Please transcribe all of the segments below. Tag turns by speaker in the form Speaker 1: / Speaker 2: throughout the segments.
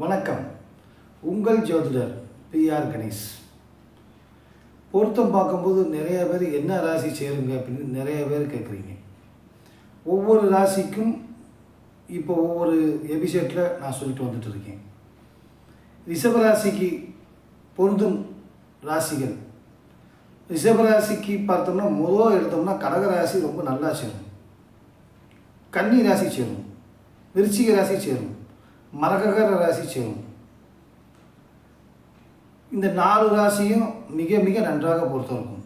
Speaker 1: வணக்கம். உங்கள் ஜோதிடர் பிஆர் கணேஷ். பொருத்தம் பார்க்கும்போது நிறைய பேர் என்ன ராசி சேருங்க அப்படின்னு நிறைய பேர் கேட்குறீங்க. ஒவ்வொரு ராசிக்கும் இப்போ ஒவ்வொரு எபிசோட்டில் நான் சொல்லிட்டு வந்துட்டு இருக்கேன். ரிஷபராசிக்கு பொருந்தும் ராசிகள். ரிஷபராசிக்கு பார்த்தோம்னா முதல் எடுத்தோம்னா கடகராசி ரொம்ப நல்லா சேரும். கன்னி ராசி சேரும். விருச்சிக ராசி சேரும். மரகர ராசி சேரும் இந்த நாலு ராசியும் மிக மிக நன்றாக பொறுத்த இருக்கும்.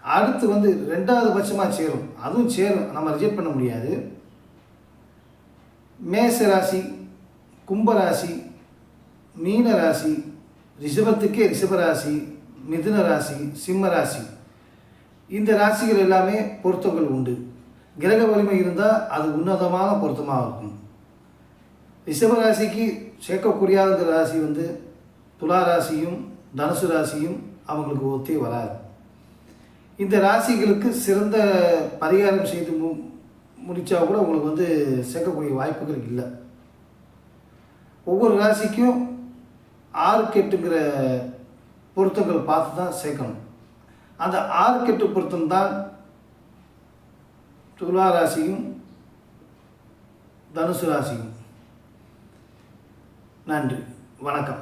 Speaker 1: அடுத்து வந்து ரெண்டாவது பட்சமாக சேரும். அதுவும் சேரும். நம்ம ரிஜெக்ட் பண்ண முடியாது. மேச ராசி கும்பராசி மீன ராசி ரிஷபத்துக்கே ரிஷபராசி மிதுன ராசி சிம்ம ராசி. இந்த ராசிகள் எல்லாமே பொருத்தங்கள் உண்டு. கிரக வலிமை இருந்தால் அது உன்னதமான பொருத்தமாக இருக்கும். ரிஷபராசிக்கு சேர்க்கக்கூடியாத ராசி வந்து துலா ராசியும் தனுசு ராசியும் அவங்களுக்கு ஒத்தே வராது. இந்த ராசிகளுக்கு சிறந்த பரிகாரம் செய்து மு முடித்தா கூட உங்களுக்கு வந்து சேர்க்கக்கூடிய வாய்ப்புகள் இல்லை. ஒவ்வொரு ராசிக்கும் ஆறு கெட்டுங்கிற பொருத்தங்கள் பார்த்து தான் சேர்க்கணும். அந்த ஆறு கெட்டு பொருத்தம் தான் துலா ராசியும் தனுசு ராசியும். நன்றி. வணக்கம்.